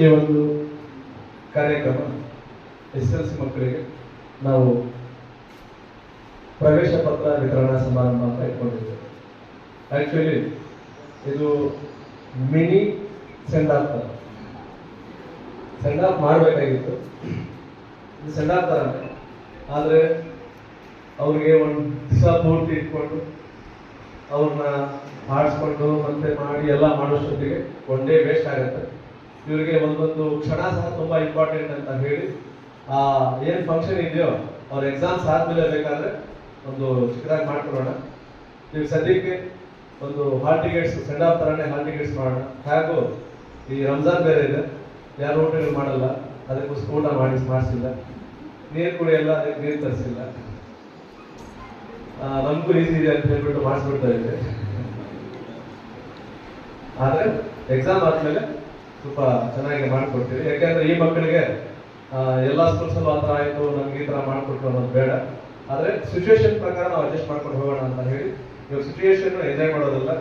ಈ ಒಂದು ಕಾರ್ಯಕ್ರಮ ಎಸ್ ಎಲ್ ಸಿ ಮಕ್ಕಳಿಗೆ ನಾವು ಪ್ರವೇಶ ಪತ್ರ ವಿತರಣಾ ಸಮಾರಂಭ ಅಂತ ಇಟ್ಕೊಂಡಿದ್ದೇವೆ. ಆಕ್ಚುಲಿ ಇದು ಮಿನಿ ಸೆಂಡ್ ಆಫ್ ತರ. ಸೆಂಡ್ ಆಫ್ ಮಾಡಬೇಕಾಗಿತ್ತು. ಇದು ಸೆಂಡ್ ಆಫ್ ತರ ಆದರೆ ಅವ್ರಿಗೆ ಒಂದು ದಿವಸ ಪೂರ್ತಿ ಇಟ್ಕೊಂಡು ಅವ್ರನ್ನ ಆಡಿಸ್ಕೊಂಡು ಮತ್ತೆ ಮಾಡಿ ಎಲ್ಲ ಮಾಡೋಷ್ಟೊತ್ತಿಗೆ ಒಂದೇ ವೇಸ್ಟ್ ಆಗುತ್ತೆ. ಇವರಿಗೆ ಒಂದೊಂದು ಕ್ಷಣ ಸಹ ತುಂಬಾ ಇಂಪಾರ್ಟೆಂಟ್ ಅಂತ ಹೇಳಿ, ಆ, ಏನ್ ಫಂಕ್ಷನ್ ಇದೆಯೋ ಅವ್ರ ಎಕ್ಸಾಮ್ಸ್ ಆದ್ಮೇಲೆ ಬೇಕಾದ್ರೆ ಒಂದು ಚಿಕ್ಕದಾಗಿ ಮಾಡ್ಕೊಡೋಣ ನೀವು ಸದ್ಯಕ್ಕೆ ಒಂದು ಹಾಲ್ ಟಿಕೆಟ್ಸ್ ಸೆಂಡ್ ಆಫ್ ತರನೇ ಹಾಲ್ ಟಿಕೆಟ್ಸ್ ಮಾಡೋಣ. ಹಾಗೂ ಈ ರಂಜಾನ್ ಬೇರೆ ಇದೆ, ಯಾರು ಊಟಗಳು ಮಾಡಲ್ಲ, ಅದಕ್ಕೂ ಸ್ಕೂಟ ಮಾಡಿ, ಮಾಡಿಸಿಲ್ಲ. ನೀರು ಕುಡಿಯಲ್ಲ ಅದಕ್ಕೆ ನೀರು ತರಿಸಿಲ್ಲ. ನಮಗೂ ಈಸಿ ಇದೆ ಅಂತ ಹೇಳ್ಬಿಟ್ಟು ಮಾಡಿಸ್ಬಿಡ್ತಾ ಇದೆ ಆದರೆ ಎಕ್ಸಾಮ್ ಆದ್ಮೇಲೆ ಸ್ವಲ್ಪ ಚೆನ್ನಾಗಿ ಮಾಡ್ಕೊಡ್ತೀವಿ. ಯಾಕೆಂದ್ರೆ ಈ ಮಕ್ಕಳಿಗೆ ಎಲ್ಲ ಎಲ್ಲಾ ಸ್ಕೂಲ್ಸ್ ಅಲ್ಲೂ ಆ ಥರ ಆಯ್ತು, ನಮ್ಗೆ ಈ ಥರ ಮಾಡಿಕೊಟ್ಟು ಅನ್ನೋದು ಬೇಡ. ಆದ್ರೆ ಸಿಚುವೇಶನ್ ಪ್ರಕಾರ ನಾವು ಅಡ್ಜಸ್ಟ್ ಮಾಡ್ಕೊಂಡು ಹೋಗೋಣ ಅಂತ ಹೇಳಿ, ಇವಾಗ ಸಿಚುವೇಶನ್ ಎಂಜಾಯ್ ಮಾಡೋದಲ್ಲ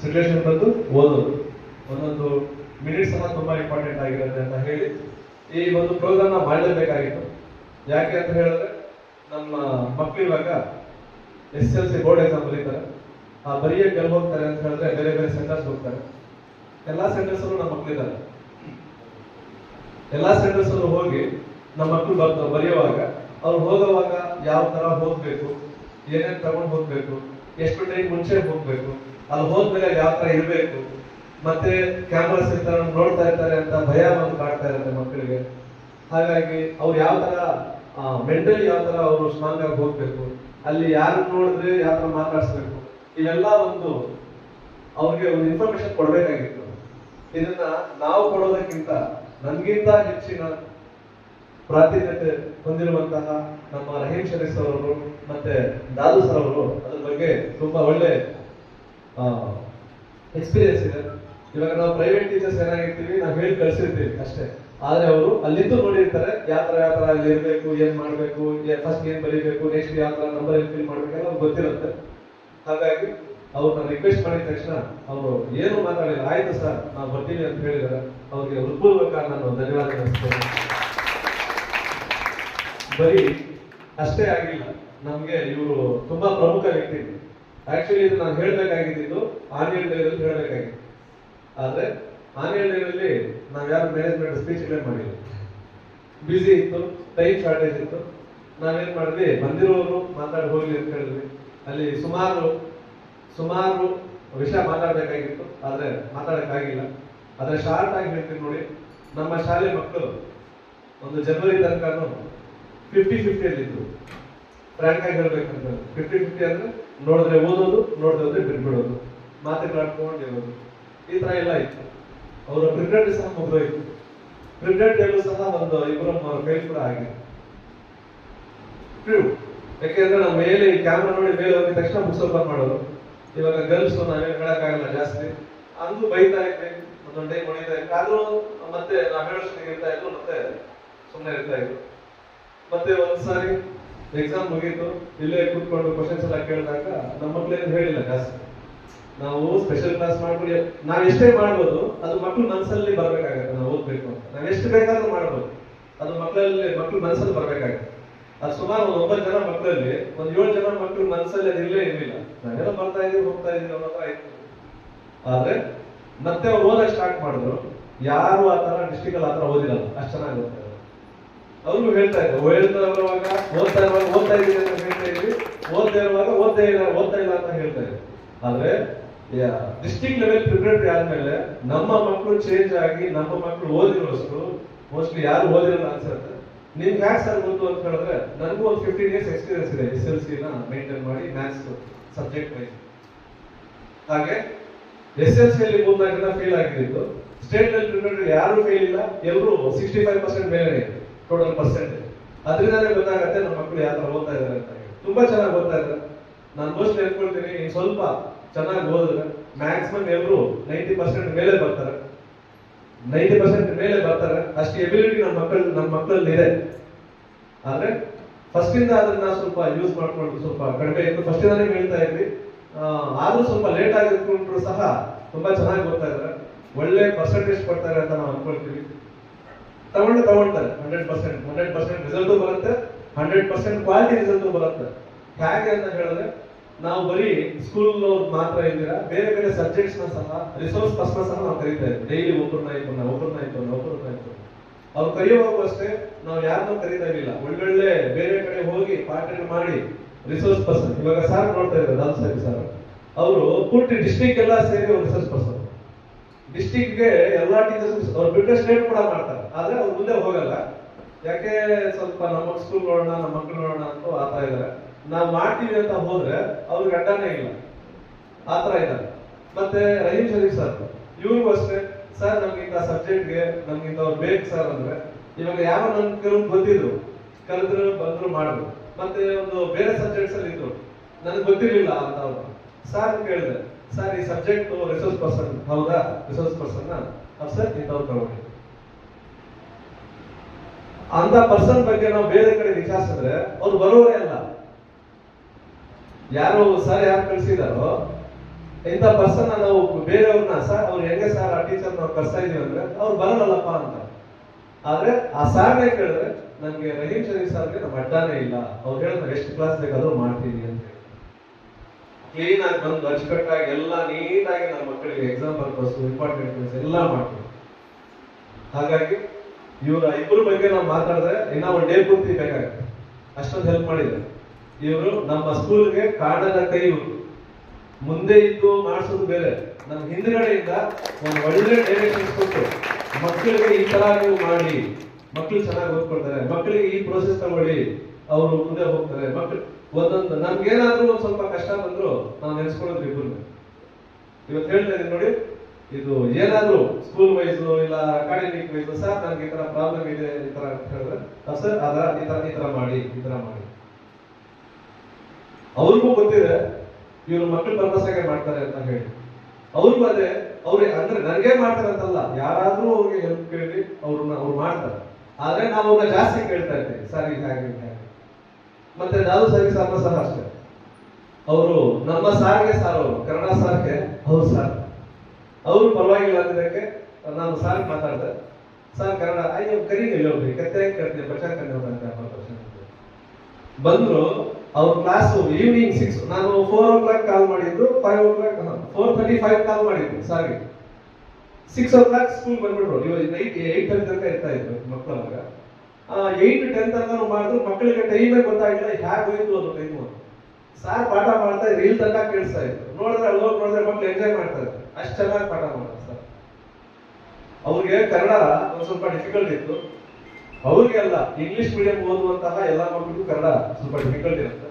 ಸಿಚುವೇಶನ್ ಬಂದು ಓದೋದು. ಒಂದೊಂದು ಮಿನಿಟ್ಸ್ ಸಹ ತುಂಬಾ ಇಂಪಾರ್ಟೆಂಟ್ ಆಗಿರುತ್ತೆ ಅಂತ ಹೇಳಿ, ಈ ಒಂದು ಪ್ರೋಗ್ರಾಮ್ ನಾವು ಮಾಡಲೇಬೇಕಾಗಿತ್ತು. ಯಾಕೆ ಅಂತ ಹೇಳಿದ್ರೆ, ನಮ್ಮ ಮಕ್ಕಳು ಇವಾಗ S L C board exam ಬರೀತಾರೆ. ಆ ಬರೆಯಕ್ಕೆ ಎಲ್ಲಿ ಹೋಗ್ತಾರೆ ಅಂತ ಹೇಳಿದ್ರೆ ಬೇರೆ ಬೇರೆ ಸೆಂಟರ್ಸ್ ಹೋಗ್ತಾರೆ. ಎಲ್ಲಾ ಸೆಂಟರ್ಸ್ ನಮ್ಮ ಮಕ್ಕಳಿದ್ದಾರೆ ಎಲ್ಲಾ ಸೆಂಟರ್ಸ್ ಹೋಗಿ ನಮ್ಮ ಮಕ್ಕಳು ಬರ್ತಾರೆ ಬರೆಯುವಾಗ, ಅವ್ರು ಹೋಗುವಾಗ ಯಾವ ತರ ಹೋಗ್ಬೇಕು, ಏನೇನು ತಗೊಂಡು ಹೋಗ್ಬೇಕು, ಎಷ್ಟು ಟೈಮ್ ಮುಂಚೆ ಹೋಗ್ಬೇಕು, ಅಲ್ಲಿ ಹೋದ್ಮೇಲೆ ಯಾವ ತರ ಇರಬೇಕು, ಮತ್ತೆ ಕ್ಯಾಮ್ರಾಸ್ ಇರ್ತಾರೆ ನೋಡ್ತಾ ಇರ್ತಾರೆ ಅಂತ ಭಯ ಒಂದು ಕಾಡ್ತಾ ಇರುತ್ತೆ ಮಕ್ಕಳಿಗೆ ಹಾಗಾಗಿ ಅವ್ರು ಯಾವ ತರ ಮೆಂಟಲಿ ಯಾವ ತರ ಅವರು ಸ್ಟ್ರಾಂಗ್ ಆಗಿ ಹೋಗ್ಬೇಕು, ಅಲ್ಲಿ ಯಾರು ನೋಡಿದ್ರೆ ಯಾವ ತರ ಮಾತಾಡಿಸ್ಬೇಕು, ಇವೆಲ್ಲ ಒಂದು ಅವ್ರಿಗೆ ಒಂದು ಇನ್ಫಾರ್ಮೇಶನ್ ಕೊಡ್ಬೇಕಾಗಿತ್ತು. ಇದನ್ನ ನಾವು ಕೊಡೋದಕ್ಕಿಂತ ನಮಗಿಂತ ಹೆಚ್ಚಿನ ಪ್ರಾಧಾನ್ಯತೆ ಹೊಂದಿರುವಂತಹ ನಮ್ಮ ರಹೀಂ ಶರೀಫ್ ಸರ್ ಅವರು ಮತ್ತೆ ದಾದು ಸರ್ ಅವರು ಅದ್ರ ಬಗ್ಗೆ ತುಂಬಾ ಒಳ್ಳೆ ಎಕ್ಸ್ಪೀರಿಯನ್ಸ್ ಇದೆ. ಇವಾಗ ನಾವು ಪ್ರೈವೇಟ್ ಟೀಚರ್ಸ್ ಏನಾಗಿರ್ತೀವಿ, ನಾವು ಹೇಳಿ ಕಳ್ಸಿರ್ತೀವಿ ಅಷ್ಟೇ. ಆದ್ರೆ ಅವರು ಅಲ್ಲಿದ್ದು ನೋಡಿರ್ತಾರೆ ಯಾವ ತರ ಯಾವ ತರ ಅಲ್ಲಿ ಇರ್ಬೇಕು, ಏನ್ ಮಾಡ್ಬೇಕು ಫಸ್ಟ್ ಏನ್ ಬರೀಬೇಕು ನೆಕ್ಸ್ಟ್ ಯಾವ ನಂಬರ್ ಏನ್ ಫಿಲ್ ಮಾಡ್ಬೇಕೆಲ್ಲ ಗೊತ್ತಿರುತ್ತೆ. ಹಾಗಾಗಿ ಅವ್ರನ್ನ ರಿಕ್ವೆಸ್ಟ್ ಮಾಡಿದ ತಕ್ಷಣ ಅವರು ಏನು ಮಾತಾಡಿಲ್ಲ. ಆಯ್ತು ಸರ್ ನಾವು ಬರ್ತೀವಿ ಅಂತ ಹೇಳಿದಾರೆ. ಅವ್ರಿಗೆ ಹೃತ್ಪೂರ್ವಕ ನಾನು ಧನ್ಯವಾದ ಬರೀ ಅಷ್ಟೇ ಆಗಿಲ್ಲ. ನಮಗೆ ಇವರು ತುಂಬಾ ಪ್ರಮುಖ ವ್ಯಕ್ತಿ. ಆಕ್ಚುಲಿ ಇದು ನಾನು ಹೇಳ್ಬೇಕಾಗಿದ್ದು ಆನ್ಯಲ್ ಡೇದಲ್ಲಿ ಹೇಳ್ಬೇಕಾಗಿತ್ತು. ಆದ್ರೆ ಆನ್ಯಲ್ ಡೇನಲ್ಲಿ ನಾವು ಯಾರು ಮ್ಯಾನೇಜ್ಮೆಂಟ್ ಸ್ಪೀಚ್ ಮಾಡಿಲ್ಲ. ಬ್ಯುಸಿ ಇತ್ತು ಟೈಮ್ ಶಾರ್ಟೇಜ್ ಇತ್ತು. ನಾವೇನ್ ಮಾಡಿದ್ವಿ? ಬಂದಿರೋರು ಮಾತಾಡಿ ಹೋಗ್ಲಿ ಅಂತ ಹೇಳಿದ್ವಿ. ಅಲ್ಲಿ ಸುಮಾರು ಸುಮಾರು ವಿಷಯ ಮಾತಾಡಬೇಕಾಗಿತ್ತು, ಆದರೆ ಮಾತಾಡೋಕ್ಕಾಗಿಲ್ಲ. ಆದರೆ ಶಾರ್ಟ್ ಆಗಿ ಹೇಳ್ತೀನಿ ನೋಡಿ, ನಮ್ಮ ಶಾಲೆ ಮಕ್ಕಳು ಒಂದು ಜನವರಿ ತನಕನೂ ಫಿಫ್ಟಿ ಅಲ್ಲಿ ಇತ್ತು ಫ್ರಾಂಕ್ ಆಗಿ ಹೇಳ್ಬೇಕಂತ ಫಿಫ್ಟಿ ಫಿಫ್ಟಿ ಅಂದ್ರೆ ನೋಡಿದ್ರೆ ಓದೋದು, ನೋಡಿದ್ರೆ ಬಿಟ್ಬಿಡೋದು. ಮಾತುಗಳಾಡ್ಕೊಂಡು ಈ ತರ ಎಲ್ಲ ಇತ್ತು. ಅವರ ಕ್ರಿಕೆಟ್ ಸಹ ಮುಗಿದೋಯ್ತು. ಕ್ರಿಕೆಟ್ ಎಲ್ಲೂ ಸಹ ಒಂದು ಇಬ್ಬರು ಕೈ ಕೂಡ ಆಗಿದೆ. ಯಾಕೆಂದ್ರೆ ನಮ್ಮ ಮೇಲೆ ಈ ಕ್ಯಾಮ್ರಾ ನೋಡಿ, ಮೇಲೆ ಹೋಗಿದ ತಕ್ಷಣ ಬುಕ್ಸ್ ಮಾಡೋದು. ಇವಾಗ ಗರ್ಲ್ಸ್ ನಾವೇನು ಹೇಳಕ್ಕಾಗಲ್ಲ ಜಾಸ್ತಿ. ಅಂದು ಬೈತಾ ಇದ್ವಿ ಒಂದೊಂದು ಟೈಮ್ ಹೊಡಿತಾ ಇದ್ವಿ ಆದ್ರೂ ಮತ್ತೆ ನಾವು ಹೇಳೋಷ್ಟು ಇರ್ತಾ ಇದ್ರು, ಮತ್ತೆ ಸುಮ್ಮನೆ ಇರ್ತಾ ಇದ್ರು. ಮತ್ತೆ ಒಂದ್ಸಾರಿ ಎಕ್ಸಾಮ್ ಮುಗೀತು. ಇಲ್ಲೇ ಕೂತ್ಕೊಂಡು ಕ್ವಶನ್ಸ್ ಎಲ್ಲ ಕೇಳಿದಾಗ ನಮ್ಮ ಮಕ್ಳೇನು ಹೇಳಿಲ್ಲ ಜಾಸ್ತಿ. ನಾವು ಸ್ಪೆಷಲ್ ಕ್ಲಾಸ್ ಮಾಡ್ಬಿಡಿ. ನಾವ್ ಎಷ್ಟೇ ಮಾಡ್ಬೋದು, ಅದು ಮಕ್ಳು ಮನಸ್ಸಲ್ಲಿ ಬರ್ಬೇಕಾಗತ್ತೆ. ನಾವು ಓದ್ಬೇಕು ನಾವ್ ಎಷ್ಟು ಬೇಕಾದ್ರೂ ಮಾಡ್ಬೋದು. ಅದು ಮಕ್ಕಳಲ್ಲಿ ಮಕ್ಳು ಮನಸ್ಸಲ್ಲಿ ಬರ್ಬೇಕಾಗತ್ತೆ. ಸುಮಾರು ಒಂಬತ್ತು ಜನ ಮಕ್ಕಳಲ್ಲಿ, ಒಂದ್ ಏಳು ಜನ ಮಕ್ಕಳು ಮನಸ್ಸಲ್ಲಿ ಅದು ಇರಲಿಲ್ಲ. ನಾವೆಲ್ಲ ಬರ್ತಾ ಇದೀವಿ ಹೋಗ್ತಾ ಇದೀವಿ ಅನ್ನೋ ತರ ಆಯ್ತು. ಆದ್ರೆ ಮತ್ತೆ ಅವ್ರು ಓದಕ್ ಸ್ಟಾರ್ಟ್ ಮಾಡಿದ್ರು. ಯಾರು ಆ ತರ ಡಿಸ್ಟಿಕ್ ಅಲ್ಲಿ ಆ ತರ ಓದಿರಲ್ಲ ಅಷ್ಟು ಚೆನ್ನಾಗಿ ಓದ್ತಾ ಅವ್ರಿಗೂ ಹೇಳ್ತಾ ಇದ್ರು ಹೇಳ್ತಾ ಇರುವಾಗ, ಓದ್ತಾ ಇರುವಾಗ, ಓದ್ತಾ ಇದ್ದೀನಿ ಅಂತ ಹೇಳ್ತಾ ಇದ್ವಿ. ಓದ್ತಾ ಇರುವಾಗ ಓದ್ತಾ ಇಲ್ಲ ಓದ್ತಾ ಇಲ್ಲ ಅಂತ ಹೇಳ್ತಾ ಇದ್ರು ಆದ್ರೆ ಡಿಸ್ಟಿಕ್ ಲೆವೆಲ್ ಪ್ರಿಪರೇಟರಿ ಆದ್ಮೇಲೆ ನಮ್ಮ ಮಕ್ಕಳು ಚೇಂಜ್ ಆಗಿ ನಮ್ಮ ಮಕ್ಕಳು ಓದಿರೋಷ್ಟು ಮೋಸ್ಟ್ಲಿ ಯಾರು ಓದಿರಲ್ಲ ಅನ್ಸುತ್ತೆ. ನಿಮ್ಗೆ ಮ್ಯಾಥ್ಸ್ ಸರ್ ಗೊತ್ತು ಅಂತ ಹೇಳಿದ್ರೆ ನನಗೂ ಒಂದು ಫಿಫ್ಟೀನ್ ಇಯರ್ಸ್ ಎಕ್ಸ್ಪೀರಿಯನ್ಸ್ ಇದೆ ಎಸ್ ಎಲ್ ಸಿ ನ ಮೇಂಟೈನ್ ಮಾಡಿ ಮ್ಯಾಥ್ಸ್ ಸಬ್ಜೆಕ್ಟ್ ವೈಸ್ ಹಾಗೆ ಎಸ್ ಎಲ್ ಸಿ ಅಲ್ಲಿ ಮೂರ್ನಾಲ್ಕು ಫೇಲ್ ಆಗಿದ್ದು ಸ್ಟೇಟ್ ಲೆವೆಲ್ ಯಾರು ಫೇಲ್ ಇಲ್ಲ ಎಲ್ಲರೂ ಸಿಕ್ಸ್ಟಿ ಫೈವ್ ಪರ್ಸೆಂಟ್ ಮೇಲೆ ಟೋಟಲ್ ಪರ್ಸೆಂಟ್ ಅದರಿಂದಾನೇ ಗೊತ್ತಾಗುತ್ತೆ ನಮ್ಮ ಮಕ್ಕಳು ಯಾವ ಥರ ಓದ್ತಾ ಇದ್ದಾರೆ ಅಂತ. ತುಂಬಾ ಚೆನ್ನಾಗಿ ಓದ್ತಾ ಇದ್ದಾರೆ. ನಾನು ಮೋಸ್ಟ್ ಹೇಳ್ಕೊಳ್ತೀನಿ ಸ್ವಲ್ಪ ಚೆನ್ನಾಗಿ ಓದಿದ್ರೆ ಮ್ಯಾಕ್ಸಿಮಮ್ ಎಲ್ಲರೂ ನೈಂಟಿ ಪರ್ಸೆಂಟ್ ಮೇಲೆ ಬರ್ತಾರೆ. ನೈಂಟಿ ಪರ್ಸೆಂಟ್ ಮೇಲೆ ಬರ್ತಾರೆ. ಅಷ್ಟು ಎಬಿಲಿಟಿ ನಮ್ಮ ಮಕ್ಕಳ ನಮ್ಮ ಮಕ್ಕಳಲ್ಲಿ ಇದೆ ಆದ್ರೆ ಫಸ್ಟ್ ಇಂದ ಅದನ್ನ ಸ್ವಲ್ಪ ಯೂಸ್ ಮಾಡ್ಕೊಂಡು ಸ್ವಲ್ಪ ಕಡಿಮೆ ಇತ್ತು. ಫಸ್ಟ್ ಇಂದಾನೇ ಹೇಳ್ತಾ ಇದ್ವಿ. ಆದ್ರೂ ಸ್ವಲ್ಪ ಲೇಟ್ ಆಗಿದ್ರು ಸಹ ತುಂಬಾ ಚೆನ್ನಾಗಿ ಓದ್ತಾ ಇದಾರೆ ಒಳ್ಳೆ ಪರ್ಸೆಂಟೇಜ್ ಕೊಡ್ತಾರೆ ಅಂತ ನಾವು ಅನ್ಕೊಳ್ತೀವಿ. ತಗೊಂಡು ತಗೊಳ್ತಾರೆ hundred percent hundred percent result ಬರುತ್ತೆ. ಹಂಡ್ರೆಡ್ ಪರ್ಸೆಂಟ್ ಕ್ವಾಲಿಟಿ ರಿಸಲ್ಟ್ ಬರುತ್ತೆ. ಹೇಗೆ ಅಂತ ಹೇಳಿದ್ರೆ ನಾವು ಬರೀ ಸ್ಕೂಲ್ ಮಾತ್ರ ಇದ್ದೀರಾ? ಬೇರೆ ಬೇರೆ ಸಬ್ಜೆಕ್ಟ್ಸ್ನ ಸಹ ರಿಸೋರ್ಸ್ ಪರ್ಸನ್ ಸಹ ನಾವು ಕರೀತಾ ಇದ್ದೀವಿ. ಡೈಲಿ ಒಬ್ಬರನ್ನ ಇಬ್ಬರನ್ನ ಒಬ್ಬರನ್ನ ಇಬ್ಬರನ್ನ ಒಬ್ಬರನ್ನ ಇಬ್ಬರು ಅವ್ರು ಕರೆಯುವಾಗ ಅಷ್ಟೇ ನಾವು ಯಾರನ್ನೂ ಕರೀತಾ ಇರಲಿಲ್ಲ. ಒಳ್ಳೊಳ್ಳೆ ಬೇರೆ ಕಡೆ ಹೋಗಿ ಪಾಠ ಮಾಡಿ ರಿಸೋರ್ಸ್ ಪರ್ಸನ್ ಇವಾಗ ಸರ್ ನೋಡ್ತಾ ಇದ್ದಾರೆ, ಲಾಲ್ ಸರಿ ಸರ್ ಅವರು ಪೂರ್ತಿ ಡಿಸ್ಟಿಕ್ ಎಲ್ಲ ಸೇರಿ ಒಂದು ರಿಸೋರ್ಸ್ ಪರ್ಸನ್ ಡಿಸ್ಟಿಕ್ಗೆ ಎಲ್ಲಾ ಟೀಚರ್ಸ್ ಅವ್ರು ಬಿಟ್ಟರೆ ಸ್ಟೇಟ್ ಕೂಡ ಮಾಡ್ತಾರೆ. ಆದ್ರೆ ಅವ್ರು ಮುಂದೆ ಹೋಗಲ್ಲ. ಯಾಕೆ ಸ್ವಲ್ಪ ನಮ್ಮ ಸ್ಕೂಲ್ ನೋಡೋಣ, ನಮ್ಮ ಮಕ್ಕಳು ನೋಡೋಣ ಅಂತ ಆತ ಇದಾರೆ ನಾವು ಮಾಡ್ತೀವಿ ಅಂತ ಹೋದ್ರೆ ಅವ್ರಿಗೆ ಅಡ್ಡನೇ ಇಲ್ಲ. ಆತರ ಇದ್ದಾರೆ. ಮತ್ತೆ ರಹೀಂ ಶರೀಫ್ ಸರ್, ಇವ್ರಿಗೂ ಅಷ್ಟೇ. ಸರ್, ನಮ್ಗೆ ಇಂಥ ಸಬ್ಜೆಕ್ಟ್ಗೆ, ನಮ್ಗೆ ಅವ್ರು ಬೇಕು ಸರ್ ಅಂದ್ರೆ ಇವಾಗ ಯಾವ ನನ್ ಕೆಲವ್ ಗೊತ್ತಿದ್ರು ಕಲಿತ್ರು ಬಂದ್ರು ಮಾಡಿದ್ರು. ಮತ್ತೆ ಒಂದು ಬೇರೆ ಸಬ್ಜೆಕ್ಟ್ಸ್ ಅಲ್ಲಿ ಇದ್ರು. ನನಗೆ ಗೊತ್ತಿರ್ಲಿಲ್ಲ ಅಂತ ಅವ್ರು. ಸರ್ ಕೇಳಿದೆ, ಸರ್, ಈ ಸಬ್ಜೆಕ್ಟ್ ರಿಸೋರ್ಸ್ ಪರ್ಸನ್ ಹೌದಾ? ರಿಸೋರ್ಸ್ ಪರ್ಸನ್ ಸರ್, ಇಂಥವ್ರು ತಗೊಂಡು ಅಂತ ಪರ್ಸನ್ ಬಗ್ಗೆ ನಾವು ಬೇರೆ ಕಡೆ ವಿಚಾರಿಸಿದ್ರೆ ಅವ್ರು ಬರೋರೇ ಅಲ್ಲ. ಯಾರು ಸರ್ ಯಾರು ಕಳ್ಸಿದಾರೋ, ಇಂಥ ಪರ್ಸನ್ ನಾವು ಬೇರೆಯವ್ರನ್ನ ಸರ್ ಅವ್ರು ಹೆಂಗೆ ಸರ್ ಆ ಟೀಚರ್ ನಾವು ಕರ್ಸ್ತಾ ಇದೀವಿ ಅಂದ್ರೆ ಅವ್ರು ಬರಲ್ಲಪ್ಪ ಅಂತ. ಆದ್ರೆ ಆ ಸಾರ್ನೇ ಕೇಳಿದ್ರೆ, ನನ್ಗೆ ರಹೀಂ ಶರೀಫ್ ಸರ್ಗೆ ನಮ್ಮ ಅಡ್ಡಾನೇ ಇಲ್ಲ. ಅವ್ರು ಹೇಳಿದ್ರೆ ಎಷ್ಟು ಕ್ಲಾಸ್ ಬೇಕಾದ್ರೂ ಮಾಡ್ತೀನಿ ಅಂತ ಕ್ಲೀನ್ ಆಗಿ ಬಂದು ಅಚ್ಚುಕಟ್ಟಾಗಿ ಎಲ್ಲ ನೀಟಾಗಿ ನಮ್ಮ ಮಕ್ಕಳಿಗೆ ಎಕ್ಸಾಮ್ ಪರ್ಪಸ್ ಇಂಪಾರ್ಟೆಂಟ್ ಎಲ್ಲ ಮಾಡ್ತೀವಿ ಹಾಗಾಗಿ ಇವರ ಇಬ್ಬರ ಬಗ್ಗೆ ನಾವು ಮಾತಾಡಿದ್ರೆ ಇನ್ನೂ ಒಂದು ಡೇ ಪೂರ್ತಿ ಬೇಕಾಗುತ್ತೆ. ಅಷ್ಟೊಂದು ಹೆಲ್ಪ್ ಮಾಡಿದ್ದಾರೆ. ಇವರು ನಮ್ಮ ಸ್ಕೂಲ್ಗೆ ಕಾಣದ ಕೈ ಮುಂದೆ ಇದ್ದು ಮಾಡಿಸೋದು ಬೇರೆ ನಮ್ಮ ಹಿಂದ್ಗಡೆಯಿಂದ ಒಂದು ಒಳ್ಳೆ ಡೈರೆಕ್ಷನ್ಸ್ ಕೊಟ್ಟು ಮಕ್ಕಳಿಗೆ ಈ ತರ ನೀವು ಮಾಡಿ. ಮಕ್ಕಳು ಚೆನ್ನಾಗಿ ಓದ್ಕೊಳ್ತಾರೆ. ಮಕ್ಕಳಿಗೆ ಈ ಪ್ರೋಸೆಸ್ ತಗೊಳ್ಳಿ. ಅವರು ಮುಂದೆ ಹೋಗ್ತಾರೆ. ಮಕ್ಕಳು ಒಂದೊಂದು ನಮ್ಗೇನಾದ್ರೂ ಒಂದ್ ಸ್ವಲ್ಪ ಕಷ್ಟ ಬಂದ್ರು ನಾವು ನೆನ್ಸ್ಕೊಳ್ಳೋದು ಇಬ್ಬರು ಇವತ್ತು ಹೇಳ್ತಾ ಇದ್ದೀನಿ ನೋಡಿ, ಇದು ಏನಾದರೂ ಸ್ಕೂಲ್ ವೈಸ್ ಇಲ್ಲ ಅಕಾಡೆಮಿಕ್ ವೈಸ್ ಸರ್, ನನ್ಗೆ ಈ ತರ ಪ್ರಾಬ್ಲಮ್ ಇದೆ, ಈ ತರ ಅಂತ ಹೇಳಿದ್ರೆ ಸರ್ ಅದರ ಈ ತರ ಈ ತರ ಮಾಡಿ, ಈ ತರ ಮಾಡಿ. ಅವ್ರಿಗೂ ಗೊತ್ತಿದೆ ಇವ್ರು ಮಕ್ಕಳು ಪರ್ಪಸ್ ಆಗಿ ಮಾಡ್ತಾರೆ ಅಂತ ಹೇಳಿ. ಅವ್ರಿಗೂ ಅದೇ ಅವ್ರಿಗೆ ಅಂದ್ರೆ ನನಗೆ ಮಾಡ್ತಾರೆ ಅಂತಲ್ಲ, ಯಾರಾದ್ರೂ ಅವ್ರಿಗೆ ಹೆಲ್ಪ್ ಕೇಳಿ ಅವ್ರನ್ನ ಅವ್ರು ಮಾಡ್ತಾರೆ. ಆದ್ರೆ ನಾವು ಅವ್ರನ್ನ ಜಾಸ್ತಿ ಕೇಳ್ತಾ ಇರ್ತೀವಿ, ಸರ್, ಹಾಗೆ ಮತ್ತೆ ನಾವು ಸರಿ ಸಾರ್ವ ಸಹ ಅಷ್ಟೇ. ಅವರು ನಮ್ಮ ಸಾರಿಗೆ ಸಾರ್ ಅವರು ಕನ್ನಡ ಸಾರ್ಗೆ ಹೌದು ಸರ್. ಅವರು ಪರವಾಗಿಲ್ಲ ಅಂದಿದ್ದಕ್ಕೆ ನಾನು ಸಾರ್ ಮಾತಾಡಿದೆ. ಸರ್ ಕನ್ನಡ, ಅಯ್ಯೋ ಕರಿ ನೀವು ಹೋಗ್ರಿ ಕತ್ತೆ ಕರ್ತೀನಿ ಕನ್ನಡ ಬಂದ್ರು ಅವ್ರ ಕ್ಲಾಸ್ ಈವ್ನಿಂಗ್ ಸಿಕ್ಸ್ ನಾನು ಫೋರ್ ಓ ಕ್ಲಾಕ್ ಕಾಲ್ ಮಾಡಿದ್ದು five o'clock four thirty five call ಮಾಡಿದ್ದು sorry six o'clock school ಬಂದ್ಬಿಟ್ರು. ಇವಾಗ ನೈಟ್ ಏಟ್ ಟೆನ್ ತನಕ ಇರ್ತಾ ಇದ್ರು ಮಕ್ಕಳು ಅವಾಗ. ಏಟ್ ಟೆನ್ ತನಕ ಮಾಡಿದ್ರು. ಮಕ್ಕಳಿಗೆ ಟೈಮೇ ಗೊತ್ತಾಗಿಲ್ಲ, ಹ್ಯಾಗ್ ಹೋಯ್ತು ಅದು ಟೈಮು ಸಾರ್ ಪಾಠ ಮಾಡ್ತಾ ರೀಲ್ ತನಕ ಕೇಳಿಸ್ತಾ ಇದ್ರು. ನೋಡಿದ್ರೆ ಅಲ್ಲಿ ಹೋಗಿ ನೋಡಿದ್ರೆ ಮಕ್ಕಳು ಎಂಜಾಯ್ ಮಾಡ್ತಾರೆ ಅಷ್ಟು ಚೆನ್ನಾಗಿ ಪಾಠ ಮಾಡ್ತಾರೆ ಸರ್. ಅವ್ರಿಗೆ ಕನ್ನಡ ಒಂದು ಸ್ವಲ್ಪ ಡಿಫಿಕಲ್ಟ್ ಇತ್ತು. ಅವ್ರಿಗೆಲ್ಲ ಇಂಗ್ಲಿಷ್ ಮೀಡಿಯಂ ಓದುವಂತಹ ಎಲ್ಲ ಮಕ್ಕಳಿಗೂ ಕನ್ನಡ ಸ್ವಲ್ಪ ಡಿಫಿಕಲ್ಟ್ ಇರುತ್ತೆ.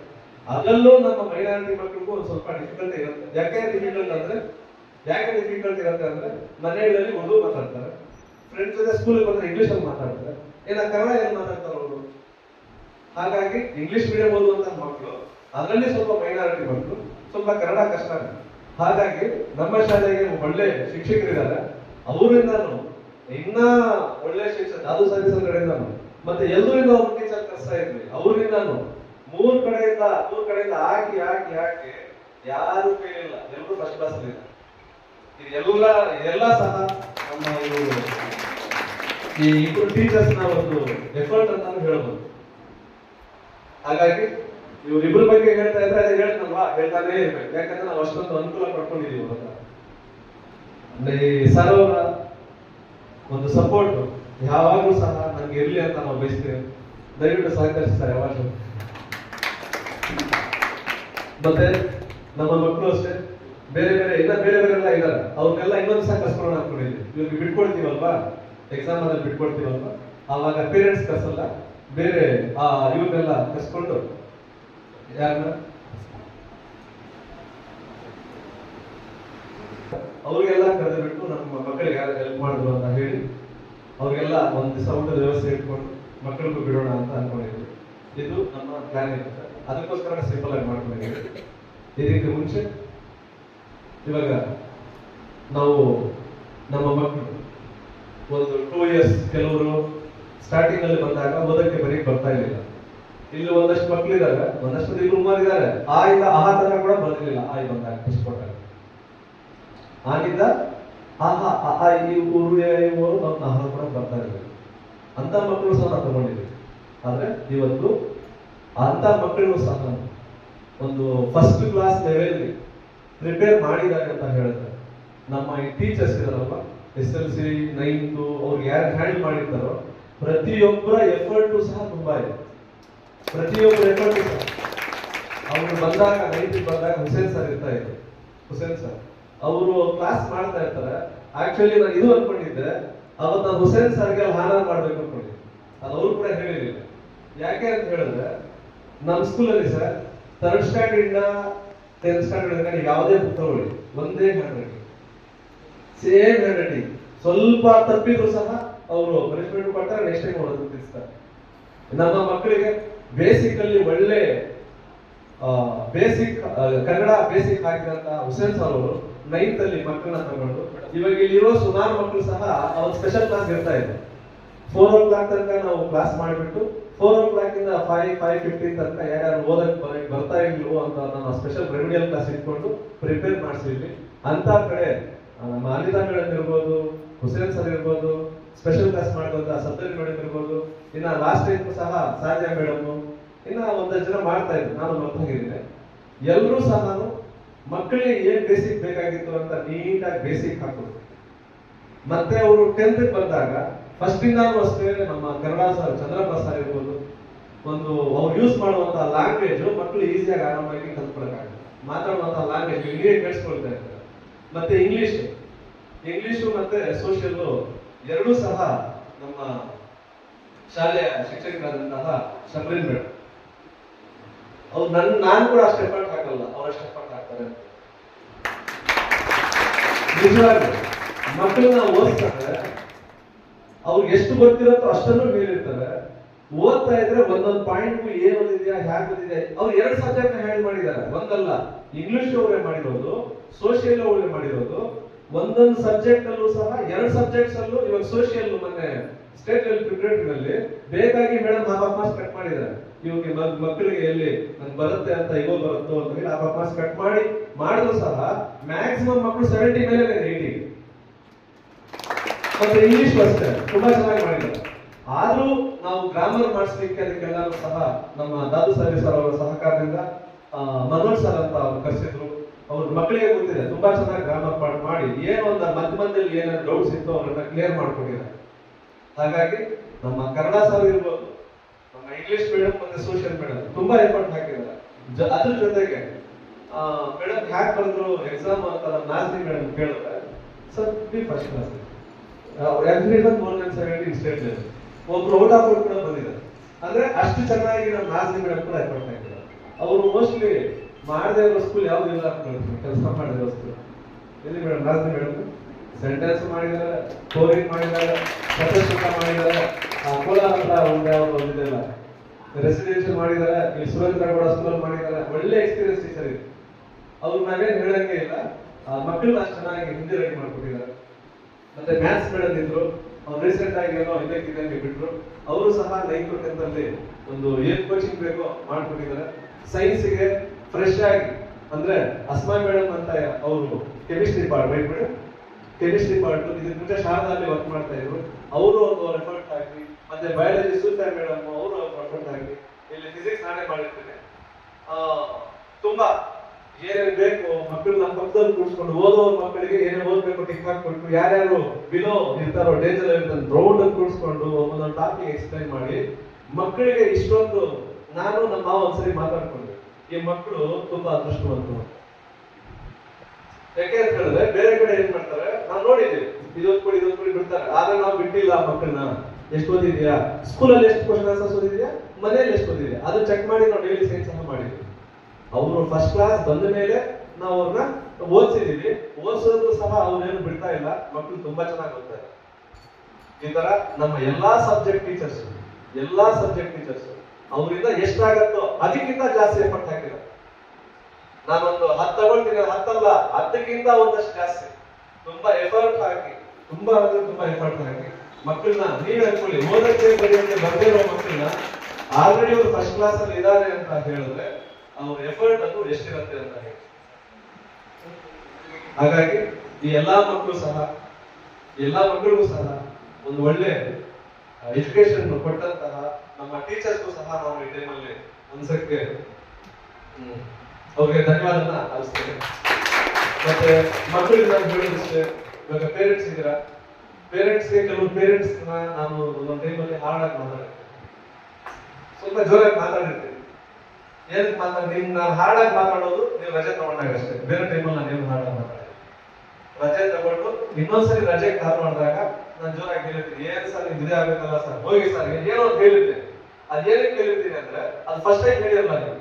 ಅದರಲ್ಲೂ ನಮ್ಮ ಮೈನಾರಿಟಿ ಮಕ್ಕಳಿಗೂ ಒಂದು ಸ್ವಲ್ಪ ಡಿಫಿಕಲ್ಟಿ ಇರುತ್ತೆ. ಯಾಕೆ ಡಿಫಿಕಲ್ಟ್ ಅಂದ್ರೆ, ಯಾಕೆ ಡಿಫಿಕಲ್ಟ್ ಇರುತ್ತೆ ಅಂದ್ರೆ, ಮನೆಗಳಲ್ಲಿ ಉರ್ದು ಮಾತಾಡ್ತಾರೆ. ಫ್ರೆಂಡ್ಸ್ ಜೊತೆ ಸ್ಕೂಲಿಗೆ ಬಂದ್ರೆ ಇಂಗ್ಲಿಷ್ ಅಲ್ಲಿ ಮಾತಾಡ್ತಾರೆ. ಏನ ಕನ್ನಡ ಏನ್ ಮಾತಾಡ್ತಾರೆ ಅವರು? ಹಾಗಾಗಿ ಇಂಗ್ಲಿಷ್ ಮೀಡಿಯಂ ಓದುವಂತ ಮಕ್ಕಳು ಅದರಲ್ಲಿ ಸ್ವಲ್ಪ ಮೈನಾರಿಟಿ ಮಕ್ಕಳು ಸ್ವಲ್ಪ ಕನ್ನಡ ಕಷ್ಟ ಹಾಗಾಗಿ ನಮ್ಮ ಶಾಲೆಗೆ ಒಳ್ಳೆ ಶಿಕ್ಷಕರಿದ್ದಾರೆ. ಅವರಿಂದಾನು ಇನ್ನ ಒಳ್ಳೆ ಶಿಕ್ಷಕ ಅದು ಸರ್ವಿಸ್ ಕಡೆಯಿಂದಾನು, ಮತ್ತೆ ಎಲ್ಲರಿಂದ ಅವ್ರ ಟೀಚರ್ ಕಷ್ಟ ಇದ್ವಿ ಅವರಿಂದಾನು ಮೂರ್ ಕಡೆಯಿಂದ ಮೂರ್ ಕಡೆಯಿಂದ ಹಾಕಿ ಹಾಕಿ ಹಾಕಿ ಯಾರು ಫೇಲ್ ಇಲ್ಲ ಎಲ್ಲರೂ ಫಸ್ಟ್ ಕ್ಲಾಸ್ ಇದೆ ಎಲ್ಲ ಎಲ್ಲ ಸಹ ನಮ್ಮ ಈ ಇಬ್ಬರು ಟೀಚರ್ಸ್ನ ಒಂದು ಎಫರ್ಟ್ ಅಂತ ಹೇಳ್ಬೋದು. ಹಾಗಾಗಿ ಇವ್ರಿಬ್ರ ಬಗ್ಗೆ ಹೇಳ್ತಾ ಇದ್ರೆ ಹೇಳ್ತಲ್ವಾ ಹೇಳ್ತಾನೆ ಇರ್ಬೇಕು. ಯಾಕಂದ್ರೆ ನಾವು ಅಷ್ಟೊಂದು ಅನುಕೂಲ ಪಡ್ಕೊಂಡಿದೀವಿ ಇವಾಗ. ಈ ಸರ್ವರ ಒಂದು ಸಪೋರ್ಟ್ ಯಾವಾಗಲೂ ಸಹ ನಮ್ಗೆ ಇರ್ಲಿ ಅಂತ ನಾವು ಬಯಸ್ತೇವೆ. ದಯವಿಟ್ಟು ಸಹಕರಿಸ್ತಾರೆ ಯಾವಾಗಲೂ. ಮತ್ತೆ ನಮ್ಮ ಮಕ್ಕಳು ಅಷ್ಟೇ. ಬೇರೆ ಬೇರೆ ಎಲ್ಲ ಬೇರೆ ಬೇರೆ ಎಲ್ಲ ಇದ್ದಾರೆ. ಅವ್ರನ್ನೆಲ್ಲ ಇನ್ನೊಂದು ಸಹ ಕಸ್ಕೊಳ್ಳೋಣ ಅನ್ಕೊಂಡಿದ್ವಿ ಇವ್ರಿಗೆ ಬಿಟ್ಕೊಳ್ತೀವಲ್ವಾ ಎಕ್ಸಾಮ್ ಅಲ್ಲಿ ಬಿಟ್ಕೊಡ್ತೀವಲ್ವಾ? ಆವಾಗ ಪೇರೆಂಟ್ಸ್ ಕಸಲ್ಲ ಬೇರೆ, ಆ, ಇವ್ರನ್ನೆಲ್ಲ ಕಸ್ಕೊಂಡು ಯಾರನ್ನ ಅವ್ರಿಗೆಲ್ಲ ಕರೆದು ಬಿಟ್ಟು ನಮ್ಮ ಮಕ್ಕಳಿಗೆ ಯಾರು ಹೆಲ್ಪ್ ಮಾಡಿದ್ರು ಅಂತ ಹೇಳಿ, ಅವ್ರಿಗೆಲ್ಲ ಒಂದು ದಿವಸ ವ್ಯವಸ್ಥೆ ಇಟ್ಕೊಂಡು ಮಕ್ಕಳಿಗೂ ಬಿಡೋಣ ಅಂತ ಅನ್ಕೊಂಡಿದ್ವಿ ಇದು ನಮ್ಮ ಪ್ಲಾನ್ ಇರುತ್ತೆ. ಅದಕ್ಕೋಸ್ಕರ ಸಿಂಪಲ್ ಆಗಿ ಮಾಡ್ಕೊಂಡಿದ್ದೀವಿ ಇದಕ್ಕೆ ಮುಂಚೆ ಇವಾಗ ನಾವು ನಮ್ಮ ಮಕ್ಕಳು ಒಂದು ಟೂ ಇಯರ್ಸ್ ಕೆಲವರು ಸ್ಟಾರ್ಟಿಂಗ್ ಅಲ್ಲಿ ಬಂದಾಗ ಓದಕ್ಕೆ ಬರೀ ಬರ್ತಾ ಇರಲಿಲ್ಲ ಇಲ್ಲಿ ಒಂದಷ್ಟು ಮಕ್ಕಳಿದ್ದಾರೆ ಒಂದಷ್ಟು ಇಬ್ರು ಮೂವರು ಇದ್ದಾರೆ ಆ ಇಂದ ಆ ತನಕ ಕೂಡ ಬರ್ತಿರ್ಲಿಲ್ಲ ಆ ಬಂದಾಗ ಟೆಸ್ಟ್ ಕೊಟ್ಟಾಗ ಆಗಿಂದ ಆಹಾ ಈ ಊರು ಇವರು ನಮ್ಮ ಆಹಾರ ಕೂಡ ಬರ್ತಾ ಇರಲಿಲ್ಲ ಅಂತ ಮಕ್ಕಳು ಸಹ ನಾವು ತಗೊಂಡಿದ್ದೀವಿ ಆದ್ರೆ ಇವತ್ತು ಅಂತ ಮಕ್ಕಳು ಸಹ ಒಂದು ಫಸ್ಟ್ ಕ್ಲಾಸ್ ಲೆವೆಲ್ಗೆ ಪ್ರಿಪೇರ್ ಮಾಡಿದ್ದಾರೆ ಅಂತ ಹೇಳಿದ್ರೆ ನಮ್ಮ ಈ ಟೀಚರ್ಸ್ ಇದಾರಲ್ವ? ಎಸ್ ಎಲ್ ಸಿ ನೈನ್ತು ಅವ್ರಿಗೆ ಯಾರು ಹ್ಯಾಂಡ್ ಮಾಡಿರ್ತಾರೋ, ಪ್ರತಿಯೊಬ್ಬರ ಎಫರ್ಟು ಸಹ ತುಂಬಾ ಇದೆ. ಪ್ರತಿಯೊಬ್ಬರ ಎಫರ್ಟು ಸಹ. ಅವರು ಬಂದಾಗ ನೈಟಿ ಬಂದಾಗ ಹುಸೇನ್ ಸರ್ ಇರ್ತಾ ಇದ್ರು. ಹುಸೇನ್ ಸರ್ ಅವರು ಕ್ಲಾಸ್ ಮಾಡ್ತಾ ಇರ್ತಾರೆ. ಆಕ್ಚುಲಿ ನಾನು ಇದು ಅನ್ಕೊಂಡಿದ್ದೆ, ಅವತ್ತು ಹುಸೇನ್ ಸರ್ಗೆ ಹಾನ ಮಾಡ್ಬೇಕು ಅನ್ಕೊಂಡಿದ್ದೆ. ಅದು ಅವ್ರು ಕೂಡ ಹೇಳಿರಲಿಲ್ಲ. ಯಾಕೆ ಅಂತ ಹೇಳಿದ್ರೆ ನಮ್ಮ ಸ್ಕೂಲಲ್ಲಿ ಸರ್ ಥರ್ಡ್ ಸ್ಟ್ಯಾಂಡರ್ಡ್ ಇಂದ ಟೆಂತ್ ಸ್ಟ್ಯಾಂಡರ್ಡ್ ಯಾವುದೇ ಬುಕ್ ತಗೊಳ್ಳಿ. ಒಂದೇ ಹ್ಯಾಂಡ್ ರೈಟಿಂಗ್ ಸೇಮ್ ಹ್ಯಾಂಡ್ ಸ್ವಲ್ಪ ತಪ್ಪಿದ್ರು ಸಹ ಅವರು ಪನಿಷ್ಮೆಂಟ್ ಕೊಡ್ತಾರೆ ನೆಕ್ಸ್ಟ್ ಟೈಮ್ ಅವರು ತಿಳಿಸ್ತಾರೆ ನಮ್ಮ ಮಕ್ಕಳಿಗೆ ಬೇಸಿಕ್ ಅಲ್ಲಿ ಒಳ್ಳೆ ಬೇಸಿಕ್ ಕನ್ನಡ ಬೇಸಿಕ್ ಆಗಿದಂತ ಹುಸೇನ್ ಸರ್ ಅವರು ನೈನ್ತ್ ಅಲ್ಲಿ ಮಕ್ಕಳನ್ನ ತಗೊಂಡು ಇವಾಗ ಇಲ್ಲಿರೋ ಸುಮಾರು ಮಕ್ಕಳು ಸಹ ಅವ್ರ ಸ್ಪೆಷಲ್ ಕ್ಲಾಸ್ ಇರ್ತಾ ಇದೆ ಫೋರ್ ಓ ಕ್ಲಾಕ್ ತನಕ ನಾವು ಕ್ಲಾಸ್ ಮಾಡಿಬಿಟ್ಟು ಫೋರ್ ಓ ಕ್ಲಾಕ್ ಇಂದ ಫೈವ್ ಫೈವ್ ಫಿಫ್ಟಿ ತನಕ ಯಾರ್ಯಾರು ಓದಕ್ ಬರ್ತಾ ಇಲ್ವೋ ಅಂತ ನಮ್ಮ ಸ್ಪೆಷಲ್ ರೆಮಿಡಿಯಲ್ ಕ್ಲಾಸ್ ಇಟ್ಕೊಂಡು ಪ್ರಿಪೇರ್ ಮಾಡಿಸಿದ್ವಿ. ಅಂತ ಕಡೆ ನಮ್ಮ ಮೇಡಮ್ ಇರ್ಬೋದು, ಹುಸೇನ್ ಸರ್ ಇರ್ಬೋದು ಸ್ಪೆಷಲ್ ಕ್ಲಾಸ್ ಮಾಡಿದಂತ ಸತ್ತರಿ ಮೇಡಮ್ ಇರ್ಬೋದು, ಇನ್ನ ಲಾಸ್ಟ್ ಟೈಮ್ ಸಹ ಸಾಧ್ಯ ಮೇಡಮ್ ಇನ್ನ ಒಂದಷ್ಟು ಜನ ಮಾಡ್ತಾ ಇದ್ರು. ನಾನು ಮರ್ತು ಹೋಗಿದ್ದೀನಿ ಎಲ್ಲರೂ ಸಹ ನಾನು ಮಕ್ಕಳಿಗೆ ಏನ್ ಬೇಸಿಕ್ ಬೇಕಾಗಿತ್ತು ಅಂತ ನೀಟಾಗಿ ಬೇಸಿಕ್ ಹಾಕೋದು. ಮತ್ತೆ ಅವರು ಟೆಂತ್ ಬಂದಾಗ ಫಸ್ಟ್ ಇಂದಾನು ಅಷ್ಟೇ ನಮ್ಮ ಕನ್ನಡ ಸರ್ ಚಂದ್ರಪ್ಪ ಸರ್ ಇರ್ಬೋದು. ಒಂದು ಅವ್ರು ಯೂಸ್ ಮಾಡುವಂತ ಲ್ಯಾಂಗ್ವೇಜ್ ಮಕ್ಕಳು ಈಸಿಯಾಗಿ ಆರಾಮಾಗಿ ಕಲ್ತ್ಕೊಳಕ್ಕಾಗಲ್ಲ. ಮಾತಾಡುವಂತ ಲ್ಯಾಂಗ್ವೇಜ್ ಇಲ್ಲಿಯೇ ಕೇಳಿಸ್ಕೊಳ್ತಾ ಇರ್ತಾರೆ. ಮತ್ತೆ ಇಂಗ್ಲಿಷ್ ಇಂಗ್ಲಿಷು ಮತ್ತೆ ಸೋಷಿಯಲ್ಲು ಎರಡೂ ಸಹ ನಮ್ಮ ಶಾಲೆಯ ಶಿಕ್ಷಕರಾದಂತಹ ಶಮ್ರೀನ್ ಅವ್ರು ನನ್, ನಾನು ಕೂಡ ಅಷ್ಟು ಎಫರ್ಟ್ ಹಾಕಲ್ಲ, ಅವ್ರು ಅಷ್ಟು ಎಫರ್ಟ್ ಹಾಕ್ತಾರೆ ನಿಜವಾಗಿ ಮಕ್ಕಳನ್ನ ಓದಿಸ್ತಾರೆ. ಅವ್ರಿಗೆ ಎಷ್ಟು ಗೊತ್ತಿರುತ್ತೋ ಅಷ್ಟನ್ನು ಹೇಳಿರ್ತಾರೆ ಓದ್ತಾ ಇದ್ರೆ ಒಂದೊಂದು ಪಾಯಿಂಟ್ ಏನ್ ಓದಿದ್ಯಾ ಹ್ಯಾಕ್ ಓದಿದೆ ಅವ್ರು ಎರಡು ಸಬ್ಜೆಕ್ಟ್ ಹೇಳಿ ಮಾಡಿದ್ದಾರೆ. ಒಂದಲ್ಲ ಇಂಗ್ಲಿಷ್ ಅವರೇ ಮಾಡಿರೋದು ಸೋಷಿಯಲ್ ಅವರೇ ಮಾಡಿರೋದು. ಒಂದೊಂದು ಸಬ್ಜೆಕ್ಟ್ ಅಲ್ಲೂ ಸಹ, ಎರಡು ಸಬ್ಜೆಕ್ಟ್ಸ್ ಅಲ್ಲೂ ಇವಾಗ ಸೋಷಿಯಲ್ ಮೊನ್ನೆ ಸ್ಟೇಟ್ ಲೆವೆಲ್ ಪ್ರಿಪರೇಟರಿ ನಲ್ಲಿ ಬೇಕಾಗಿ madam half of marks cut ಮಾಡಿದ್ದಾರೆ. ಇವಾಗ ಮಕ್- ಮಕ್ಕಳಿಗೆ ಎಲ್ಲಿ ನಂಗೆ ಬರುತ್ತೆ ಅಂತ ಇಗೋ ಬರುತ್ತೋ ಅಂತ ಹೇಳಿ ಹಾಫ್ ಮಾರ್ಕ್ಸ್ ಕಟ್ ಮಾಡಿ, ಮಾಡಿದ್ರು ಸಹ ಮ್ಯಾಕ್ಸಿಮಮ್ ಮಕ್ಕಳು ಸೆವೆಂಟಿ ಮೇಲೆ ಏಯ್ಟಿ ಮತ್ತೆ ಇಂಗ್ಲಿಷ್ ಅಷ್ಟೇ ತುಂಬಾ ಚೆನ್ನಾಗಿ ಮಾಡಿದ್ದಾರೆ. ಆದ್ರೂ ನಾವು ಗ್ರಾಮರ್ ಮಾಡಿಸ್ಲಿಕ್ಕೆ ಅದಕ್ಕೆಲ್ಲರೂ ಸಹ ನಮ್ಮ ದಾದು ಸರಿ ಸರ್ ಅವರ ಸಹಕಾರದಿಂದ ಮನೋಜ್ ಸರ್ ಅಂತ ಅವ್ರು ಕರೆಸಿದ್ರು. ಅವ್ರ ಮಕ್ಕಳಿಗೆ ಗೊತ್ತಿದೆ, ತುಂಬಾ ಚೆನ್ನಾಗಿ ಗ್ರಾಮರ್ ಮಾಡಿ ಏನೋ ಒಂದು ಮಧ್ಯ ಮಧ್ಯದಲ್ಲಿ ಏನಾದ್ರು ಡೌಟ್ಸ್ ಇತ್ತು, ಅವರನ್ನ ಕ್ಲಿಯರ್ ಮಾಡ್ಕೊಂಡಿದ್ದಾರೆ. ಹಾಗಾಗಿ ನಮ್ಮ ಕನ್ನಡ ಸರ್ ಇರ್ಬೋದು, ನಮ್ಮ ಇಂಗ್ಲಿಷ್ ಮೀಡಿಯಂ ಮತ್ತೆ ಸೋಷಿಯಲ್ ಮೀಡಿಯಂ ತುಂಬಾ ಎಫರ್ಟ್ ಹಾಕಿದ್ದಾರೆ. ಅದ್ರ ಜೊತೆಗೆ ಮೇಡಮ್ ಹ್ಯಾಕ್ ಬಂದ್ರು ಎಕ್ಸಾಮ್ ಅಂತ ನಮ್ಮ ಮ್ಯಾಥ್ಸ್ ಮೇಡಮ್ ಕೇಳಿದ್ರೆ sir B first class one more than seventy state ಒಬ್ರು ಔಟ್ ಆಫ್ ಕೂಡ ಬಂದಿದ್ದಾರೆ. ಅಂದ್ರೆ ಅಷ್ಟು ಚೆನ್ನಾಗಿ ನಮ್ಮ ನಾಸ್ನಿ ಮೇಡಮ್ ಕೂಡ ಎಫರ್ಟ್ ಹಾಕಿದ್ದಾರೆ ಅವರು ಮೋಸ್ಟ್ಲಿ ಮಾಡದೇ ಇರೋ ಸ್ಕೂಲ್ ಯಾವ್ದು ಇಲ್ಲ ಕೆಲಸ ಮಾಡಿರೋ ಸ್ಕೂಲ್ ಎಲ್ಲಿ ಮೇಡಮ್ ನಾಸ್ನಿ ಮೇಡಮ್? ಸೆಂಟೆನ್ಸ್ ಮಾಡಿದ್ದಾರೆ ಕೋರಿಂಗ್ ಮಾಡಿದ್ದಾರೆ ಸತಸ್ವತ ಮಾಡಿದ್ದಾರೆ. ಆ, ಅಂತ ಒಂದು ಒಂದಿದೆಲ್ಲ ರೆಸಿಡೆನ್ಷಿಯಲ್ ಮಾಡಿದ್ದಾರೆ ಇಲ್ಲಿ ಸುರೇಂದ್ರ ಕೂಡ ಸ್ಕೂಲ್ ಮಾಡಿದ್ದಾರೆ. ಒಳ್ಳೆ ಎಕ್ಸ್ಪೀರಿಯನ್ಸ್ ಟೀಚರ್ ಇದೆ ಅವ್ರು ನಾವೇನು ಹೇಳಂಗೆ ಇಲ್ಲ. ಮಕ್ಕಳನ್ನ ಚೆನ್ನಾಗಿ ಹಿಂದಿ ರೆಡಿ ಮಾಡ್ಕೊಟ್ಟಿದ್ದಾರೆ. ಮತ್ತೆ ಮ್ಯಾಥ್ಸ್ ಮೇಡಮ್ ಇದ್ರು, ಅವ್ರು ರೀಸೆಂಟ್ ಆಗಿ ಏನೋ ಇದಕ್ಕಿದಂಗೆ ಬಿಟ್ರು, ಅವರು ಸಹ ನೈನ್ತ್ ಟೆಂತ್ ಒಂದು ಏನ್ ಕೋಚಿಂಗ್ ಬೇಕೋ ಮಾಡ್ಕೊಂಡಿದ್ದಾರೆ ಸೈನ್ಸ್ಗೆ ಫ್ರೆಶ್ ಆಗಿ, ಅಂದ್ರೆ ಅಸ್ಮಾ ಮೇಡಮ್ ಅಂತ ಅವರು chemistry part white madam chemistry part ಇದ್ರ ಮುಂಚೆ ಶಾರದಲ್ಲಿ ವರ್ಕ್ ಮಾಡ್ತಾ ಇದ್ರು. ಅವರು ಒಂದು ಎಫರ್ಟ್ ಹಾಕಿ ಮತ್ತೆ ಬಯಾಲಜಿ ಸೂರ್ಯ ಮೇಡಮ್ ಅವರು ಎಫರ್ಟ್ ಹಾಕಿ ಇಲ್ಲಿ ಫಿಸಿಕ್ಸ್ ನಾನೇ ಮಾಡಿರ್ತೇನೆ. ತುಂಬಾ ಏನೇನ್ ಬೇಕು ಮಕ್ಕಳು ನಮ್ಮ ಪಕ್ಕದಲ್ಲಿ ಕೂರಿಸ್ಕೊಂಡು ಓದೋ ಮಕ್ಕಳಿಗೆ ಏನೇನ್ ಓದ್ಬೇಕು ಟಿಕ್ ಹಾಕ್ಬಿಟ್ಟು ಯಾರ್ಯಾರು ಬಿಲೋ ಇರ್ತಾರೋ ಡೇಂಜರ್ ಇರ್ತಾರೆ ರೌಂಡ್ ಕೂರಿಸ್ಕೊಂಡು ಒಂದೊಂದು ಟಾಪಿಕ್ ಎಕ್ಸ್ಪ್ಲೈನ್ ಮಾಡಿ ಮಕ್ಕಳಿಗೆ ಇಷ್ಟೊಂದು ನಾನು ನಮ್ಮ ಒಂದ್ಸರಿ ಮಾತಾಡ್ಕೊಂಡೆ. ಈ ಮಕ್ಕಳು ತುಂಬಾ ಅದೃಷ್ಟವಂತರು. ಯಾಕೆ ಅಂತ ಹೇಳಿದ್ರೆ ಬೇರೆ ಕಡೆ ಏನ್ ಮಾಡ್ತಾರೆ? ನಾವು ನೋಡಿದ್ದೀವಿ. ಇದೊಂದು ಕೊಡಿ ಇದೊಂದು ಕೊಡಿ ಬಿಡ್ತಾರೆ. ಆದ್ರೆ ನಾವು ಬಿಟ್ಟಿಲ್ಲ ಮಕ್ಕಳನ್ನ. ಎಷ್ಟು ಓದಿದ್ಯಾ ಸ್ಕೂಲಲ್ಲಿ ಎಷ್ಟು ಕ್ವಶನ್ ಆನ್ಸರ್ಸ್ ಓದಿದ್ಯಾ ಮನೆಯಲ್ಲಿ ಎಷ್ಟು ಓದಿದ್ಯಾ ಅದು ಚೆಕ್ ಮಾಡಿ ನಾವು ಡೈಲಿ ಸೈನ್ಸ್ ಅನ್ನು ಮಾಡಿದ್ವಿ ಅವರು ಫಸ್ಟ್ ಕ್ಲಾಸ್ ಬಂದ ಮೇಲೆ ನಾವು ಅವ್ರನ್ನ ಓದಿಸಿದೀವಿ. ಓದಿಸೋದು ಸಹ ಅವ್ರೇನು ಬಿಡ್ತಾ ಇಲ್ಲ. ಮಕ್ಕಳು ತುಂಬಾ ಚೆನ್ನಾಗಿ ಓದ್ತಾರೆ ಈ ತರ ನಮ್ಮ ಎಲ್ಲಾ ಸಬ್ಜೆಕ್ಟ್ ಟೀಚರ್ಸ್ ಎಲ್ಲಾ ಸಬ್ಜೆಕ್ಟ್ ಟೀಚರ್ಸ್ ಅವರಿಂದ ಎಷ್ಟಾಗತ್ತೋ ಅದಕ್ಕಿಂತ ಜಾಸ್ತಿ ಎಫರ್ಟ್ ಹಾಕಿರೋ ನಾನೊಂದು ಹತ್ತು ತಗೊಳ್ತೀನಿ ಹತ್ತಲ್ಲ ಹತ್ತಕ್ಕಿಂತ ಒಂದಷ್ಟು ಜಾಸ್ತಿ. ತುಂಬಾ ಎಫರ್ಟ್ ಹಾಕಿ, ತುಂಬಾ ಅಂದ್ರೆ ತುಂಬಾ ಎಫರ್ಟ್ ಹಾಕಿ ಮಕ್ಕಳನ್ನ ನೀವ್ ಅನ್ಕೊಳ್ಳಿ, ಓದಕ್ಕೆ ಬರೆಯೋಕೆ ಬರ್ದಿರೋ ಮಕ್ಕಳನ್ನ ಆಲ್ರೆಡಿ ಅವ್ರು ಫಸ್ಟ್ ಕ್ಲಾಸ್ ಅಲ್ಲಿ ಇದ್ದಾರೆ ಅಂತ ಹೇಳಿದ್ರೆ ಅವ್ರ ಎಫರ್ಟ್ ಅದು ಎಷ್ಟಿರುತ್ತೆ ಅಂತ ಹೇಳಿ. ಹಾಗಾಗಿ ಈ ಎಲ್ಲಾ ಮಕ್ಕಳು ಸಹ ಎಲ್ಲಾ ಮಕ್ಕಳಿಗೂ ಸಹ ಒಂದು ಒಳ್ಳೆ ಎಜುಕೇಶನ್ ಕೊಟ್ಟಂತಹ ನಮ್ಮ ಟೀಚರ್ಸ್ಗೂ ಸಹ ನಾವು ಈ ಟೈಮಲ್ಲಿ ಅನ್ಸಕ್ಕೆ ಅವ್ರಿಗೆ ಧನ್ಯವಾದನ ಅನಿಸ್ತೇನೆ ಮತ್ತೆ ಮಕ್ಕಳಿಗೆ ನಾನು ಹೇಳಿದಷ್ಟೇ, ಇವಾಗ ಪೇರೆಂಟ್ಸ್ ಇದ್ದೀರಾ? ಪೇರೆಂಟ್ಸ್ಗೆ ಕೆಲವು ಪೇರೆಂಟ್ಸ್ ನಾನು ಒಂದೊಂದು ಟೈಮಲ್ಲಿ ಹಾಡಾಗಿ ಮಾತಾಡ್ತೀನಿ ಸ್ವಲ್ಪ ಜೋರಾಗಿ ಮಾತಾಡಿರ್ತೀನಿ. ಏನಕ್ಕೆ ಮಾತ್ರ ನಿಮ್ ನಾನು ಹಾಡಾಗಿ ಮಾತಾಡೋದು, ನೀವು ರಜೆ ತಗೊಂಡಾಗ ಅಷ್ಟೇ. ಬೇರೆ ಟೈಮಲ್ಲಿ ನಾನು ಏನು ಹಾರ್ಡಾಗಿ ಮಾತಾಡಿ ರಜೆ ತಗೊಂಡು ಇನ್ನೊಂದ್ಸರಿ ರಜೆ ಕಾಲ್ ಮಾಡಿದಾಗ ನಾನು ಜೋರಾಗಿ ಹೇಳಿರ್ತೀನಿ ಏನ್ ಸರ್ ಇದೇ ಆಗಬೇಕಲ್ಲ ಸರ್? ಹೋಗಿ ಸರ್, ಏನೋ ಅಂತ ಹೇಳಿದ್ದೆ. ಅದೇನಕ್ಕೆ ಹೇಳಿರ್ತೀನಿ ಅಂದ್ರೆ, ಅದು ಫಸ್ಟ್ ಟೈಮ್ ಹೇಳಿರಲ್ಲ ನೀವು.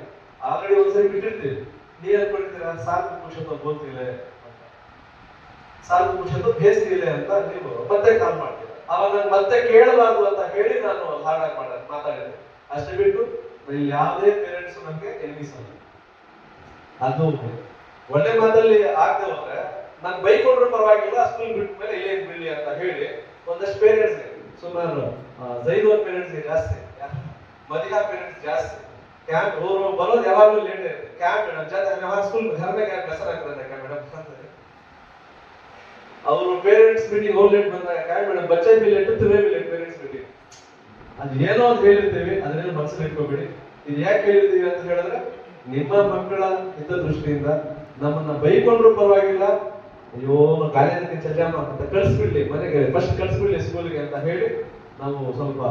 ಆಲ್ರೆಡಿ ಒಂದ್ಸರಿ ಬಿಟ್ಟಿರ್ತೀವಿ. ನೀವ್ ಅನ್ಕೊಂಡಿರ್ತೀರಾ ಸಾಕು ಪುರುಷತ್ವ ಗೊತ್ತಿಲ್ಲ ಸಾಕು ಪುರುಷತ್ವ ಬೇಸಿಗೆ ಅಂತ ನೀವು ಮತ್ತೆ ಕಾಲ್ ಮಾಡ್ತೀರಾ. ಅವಾಗ ನಾನು ಮತ್ತೆ ಕೇಳಬಾರ್ದು ಅಂತ ಹೇಳಿ ನಾನು ಹಾಡಾಗಿ ಮಾಡ ಮಾತಾಡಿದ್ದೆ. ಅಷ್ಟೇ ಬಿಟ್ಟು ಯಾವುದೇ ಪೇರೆಂಟ್ಸ್ ನಮ್ಗೆ ಎನಿಮಿಸ್ ಅಲ್ಲ. ಅದು ಒಳ್ಳೆ ಮಾತಲ್ಲಿ ಆಗದೆ ಹೋದ್ರೆ, ನಾನು ಬೈಕ್ ಹೊಡ್ರು ಪರವಾಗಿಲ್ಲ ಸ್ಕೂಲ್ ಬಿಟ್ಟ ಮೇಲೆ ಇಲ್ಲೇ ಬಿಡ್ಲಿ ಅಂತ ಹೇಳಿ ಒಂದಷ್ಟು ಪೇರೆಂಟ್ಸ್ ಸುಮಾರು ಜೈದೋರ್ ಪೇರೆಂಟ್ಸ್ ಜಾಸ್ತಿ. ಮದಿಹಾ ಪೇರೆಂಟ್ಸ್ ಜಾಸ್ತಿ. ಕ್ಯಾಂಪ್ ಅವರು ಬರೋದು ಯಾವಾಗಲೂ ಲೇಟ್ ಇರುತ್ತೆ. ಕ್ಯಾಂಪ್ ಮೇಡಮ್ ಯಾವಾಗ ಸ್ಕೂಲ್ ಧರ್ಮ ಕ್ಯಾಂಪ್ ಹೆಸರು ಆಗ್ತದೆ ಅಕ್ಕ ಮೇಡಮ್ ಅವರು ಪೇರೆಂಟ್ಸ್ ಮೀಟಿಂಗ್ ಹೋಗಿ ಲೇಟ್ ಬಂದಾಗ ಕ್ಯಾಂಪ್ ಮೇಡಮ್ ಬಚ್ಚಿ ಬಿ ಲೇಟ್ ತುವೆ ಲೇಟ್ ಪೇರೆಂಟ್ಸ್ ಮೀಟಿಂಗ್ ಅದು ಏನೋ ಅಂತ ಹೇಳಿರ್ತೇವೆ ಅದನ್ನೇನು ಮನಸ್ಸಲ್ಲಿ ಇಟ್ಕೋಬೇಡಿ. ಇದು ಯಾಕೆ ಹೇಳಿದ್ದೀವಿ ಅಂತ ಹೇಳಿದ್ರೆ, ನಿಮ್ಮ ಮಕ್ಕಳ ಹಿತದೃಷ್ಟಿಯಿಂದ ನಮ್ಮನ್ನ ಬೈಕೊಂಡ್ರು ಪರವಾಗಿಲ್ಲ. ಅಯ್ಯೋ ಕಾಲೇಜಿಗೆ ಚಜಾಮ ಅಂತ ಕಳಿಸ್ಬಿಡ್ಲಿ, ಮನೆಗೆ ಫಸ್ಟ್ ಕಳಿಸ್ಬಿಡ್ಲಿ ಸ್ಕೂಲ್ಗೆ ಅಂತ ಹೇಳಿ ನಾವು ಸ್ವಲ್ಪ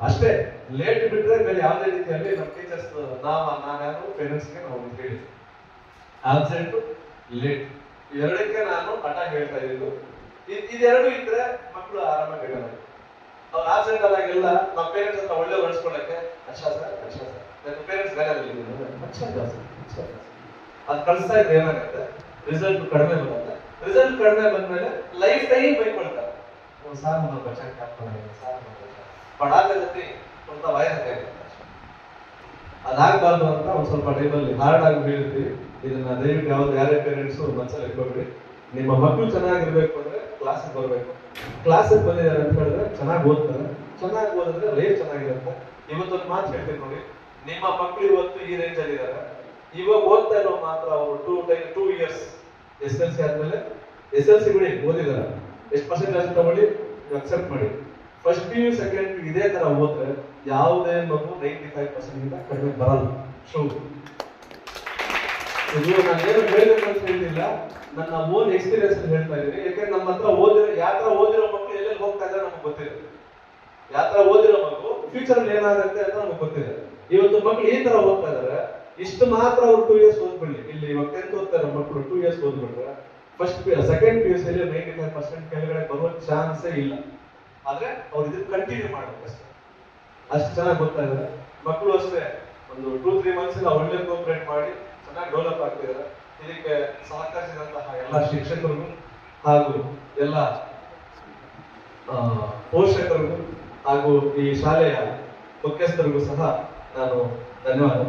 ಅಷ್ಟೇ ಲೇಟ್ ಬಿಟ್ರೆ ಬೇರೆ ಯಾವುದೇ ರೀತಿಯಲ್ಲಿ ನಮ್ಮ ಟೀಚರ್ಸ್ ನಾವ ನಾನು ಪೇರೆಂಟ್ಸ್ಗೆ ನಾವು ಹೇಳಿ ಆಬ್ಸೆಂಟ್ ಲೇಟ್ ಎರಡಕ್ಕೆ ನಾನು ಹಠ ಹೇಳ್ತಾ ಇದ್ದು ಇದ್- ಇದೆರಡು ಇದ್ರೆ ಮಕ್ಕಳು ಆರಾಮಾಗಿ ಇಡಲ್ಲ ಅವ್ರು ಆಬ್ಸೆಂಟ್ ಆದಾಗೆಲ್ಲ ನಮ್ಮ ಪೇರೆಂಟ್ಸ್ ಹತ್ರ ಒಳ್ಳೆ ಹೊಡೆಸ್ಕೊಳ್ಳಕ್ಕೆ ಹರ್ಷ ಸರ್ ಹರ್ಷ ಸರ್. ನನ್ನ ಪೇರೆಂಟ್ಸ್ ಬೇರೆ ಅದು ಕಳಿಸ್ತಾ ಇದ್ರೆ ಏನಾಗುತ್ತೆ? ರಿಸಲ್ಟ್ ಕಡಿಮೆ ಬರುತ್ತೆ. ರಿಸಲ್ಟ್ ಕಡಿಮೆ ಬಂದ್ಮೇಲೆ ಲೈಫ್ ಟೈಮ್ ಬೈಕೊಳ್ತಾರೆ. ಸಾರ್ ನಮ್ಮ ಬಚಾಕ್ ಹಾಕ್ಕೊಂಡಾಗ ಸಾರ್ ಪಡಾದ ಜೊತೆ ಸ್ವಲ್ಪ ವಯಸ್ಸಾಗ ಅದಾಗಬಾರ್ದು ಅಂತ ಒಂದು ಸ್ವಲ್ಪ ಟೈಮಲ್ಲಿ ಹಾರ್ಡ್ ಆಗಿ ಬೀಳ್ತೀವಿ. ಇದನ್ನ ದಯವಿಟ್ಟು ಯಾವ್ದು ಯಾರೇ ಪೇರೆಂಟ್ಸು ಮನಸ್ಸಲ್ಲಿ ಇಟ್ಕೊಳ್ರಿ ನಿಮ್ಮ ಮಕ್ಕಳು ಚೆನ್ನಾಗಿರ್ಬೇಕು ಅಂದ್ರೆ ಕ್ಲಾಸಿಗೆ ಬರಬೇಕು. ಕ್ಲಾಸಿಗೆ ಬಂದಿದ್ದಾರೆ ಅಂತ ಹೇಳಿದ್ರೆ ಚೆನ್ನಾಗಿ ಓದ್ತಾರೆ. ಚೆನ್ನಾಗಿ ಓದಿದ್ರೆ ಲೈಫ್ ಚೆನ್ನಾಗಿರುತ್ತೆ. ಇವತ್ತೊಂದು ಮಾತು ಹೇಳ್ತೀನಿ ನೋಡಿ. ನಿಮ್ಮ ಮಕ್ಕಳು ಇವತ್ತು ಈ ರೇಂಜ್ ಅಲ್ಲಿ ಇದ್ದಾರೆ. ಇವಾಗ ಓದ್ತಾ ಇರೋ ಮಾತ್ರ ಅವರು two time two years S L C ಆದ್ಮೇಲೆ ಎಸ್ ಎಲ್ ಸಿ ಬಿಡಿ ಓದಿದಾರೆ ಎಷ್ಟು ಪರ್ಸೆಂಟೇಜ್ ತಗೊಳ್ಳಿ ಅಕ್ಸೆಪ್ಟ್ ಮಾಡಿ. ಫಸ್ಟ್ ಪಿ ಯು ಸೆಕೆಂಡ್ ಇದೇ ತರ ಓದಿದ್ರೆ ಯಾವುದೇ ಮಗು ನೈಂಟಿ ಫೈವ್ ಪರ್ಸೆಂಟ್ ಇಂದ ಕಡಿಮೆ ಬರಲ್ಲ. ಶೋ ಇದು ನಾನು ಏನು ಅಂತ ನನ್ನ ಓನ್ ಎಕ್ಸ್ಪೀರಿಯನ್ಸ್ ಹೇಳ್ತಾ ಇದ್ದೀನಿ. ಯಾಕಂದ್ರೆ ನಮ್ಮ ಹತ್ರ ಓದಿರೋ ಯಾವ ತರ ಓದಿರೋ ಮಕ್ಕಳು ಹೋಗ್ತಾ ಇದ್ರೆ ನಮ್ಗೆ ಗೊತ್ತಿದೆ. ಯಾತ್ರ ತರ ಓದಿರೋ ಮಗು ಫ್ಯೂಚರ್ ಅಲ್ಲಿ ಏನಾಗುತ್ತೆ ಅಂತ ನಮ್ಗೆ ಗೊತ್ತಿದೆ. ಇವತ್ತು ಮಕ್ಕಳು ಈ ತರ ಹೋಗ್ತಾ ಇದಾರೆ. ಇಷ್ಟು ಮಾತ್ರ ಅವ್ರು ಟೂ ಇಯರ್ಸ್ ಓದ್ಬಿಡ್ಲಿ. ಇಲ್ಲಿ ಇವಾಗ ಟೆಂತ್ ಓದ್ತಾರೆ ಮಕ್ಕಳು two years ಓದ್ಬಿಟ್ರೆ. First second P U C ninety five percent ಕೆಳಗಡೆ ಬರುವ ಚಾನ್ಸೇ ಇಲ್ಲ. ಆದ್ರೆ ಅವ್ರು ಇದನ್ನ ಕಂಟಿನ್ಯೂ ಮಾಡ್ಬೇಕು ಅಷ್ಟೇ. ಅಷ್ಟು ಚೆನ್ನಾಗಿ ಗೊತ್ತಾ ಇದಾರೆ. ಮಕ್ಕಳು ಅಷ್ಟೇ. ಒಂದು ಟೂ ತ್ರೀ ಮಂತ್ಸ್ ಒಳ್ಳೆ ಕೋಪರೇಟ್ ಮಾಡಿ ಚೆನ್ನಾಗಿ ಡೆವಲಪ್ ಆಗ್ತಿದ್ದಾರೆ ಇದಕ್ಕೆ ಸಹಕರಿಸಿದಂತಹ ಎಲ್ಲ ಶಿಕ್ಷಕರು ಹಾಗೂ ಎಲ್ಲ ಪೋಷಕರಿಗೂ ಹಾಗೂ ಈ ಶಾಲೆಯ ಮುಖ್ಯಸ್ಥರಿಗೂ ಸಹ ನಾನು ಧನ್ಯವಾದ.